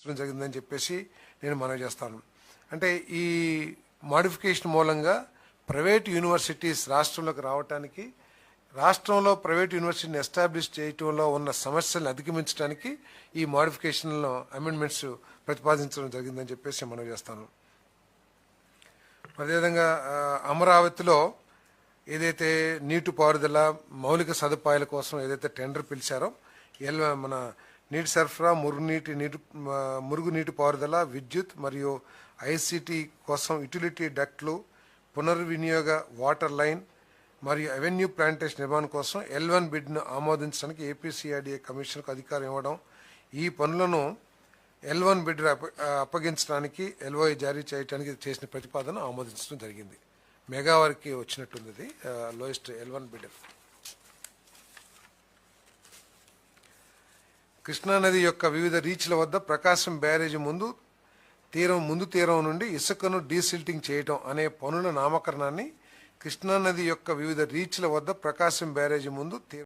చేర్చడం జరిగిందని చెప్పేసి నేను మనవి చేస్తాను. అంటే ఈ మాడిఫికేషన్ మూలంగా ప్రైవేట్ యూనివర్సిటీస్ రాష్ట్రంలోకి రావటానికి రాష్ట్రంలో ప్రైవేట్ యూనివర్సిటీని ఎస్టాబ్లిష్ చేయటంలో ఉన్న సమస్యలను అధిగమించడానికి ఈ మాడిఫికేషన్లో అమెండ్మెంట్స్ ప్రతిపాదించడం జరిగిందని చెప్పేసి మనవి చేస్తాను. అదేవిధంగా అమరావతిలో ఏదైతే నీటిపారుదల మౌలిక సదుపాయాల కోసం ఏదైతే టెండర్ పిలిచారో ఎల్ మన నీటి సరఫరా మురుగునీటి నీటి మురుగునీటి పారుదల విద్యుత్ మరియు ఐసిటి కోసం యుటిలిటీ డక్ట్లు పునర్వినియోగ వాటర్ లైన్ మరియు అవెన్యూ ప్లాంటేషన్ నిర్మాణం కోసం ఎల్ వన్ బిడ్ను ఆమోదించడానికి ఏపీసీఆర్డీఏ కమిషన్కు అధికారం ఇవ్వడం. ఈ పనులను ఎల్ వన్ బిడ్ అప్పగించడానికి ఎల్ఓఐ జారీ చేయడానికి చేసిన ప్రతిపాదన ఆమోదించడం జరిగింది. మెగావారికి వచ్చినట్టుంది ఇది లోయెస్ట్ ఎల్ వన్ బిడ్. కృష్ణానది యొక్క వివిధ రీచ్ల వద్ద ప్రకాశం బ్యారేజ్ ముందు తీరం ముందు తీరం నుండి ఇసుకను డీసిల్టింగ్ చేయటం అనే పనుల నామకరణాన్ని కృష్ణానది యొక్క వివిధ రీచ్ల వద్ద ప్రకాశం బ్యారేజీ ముందు తీరం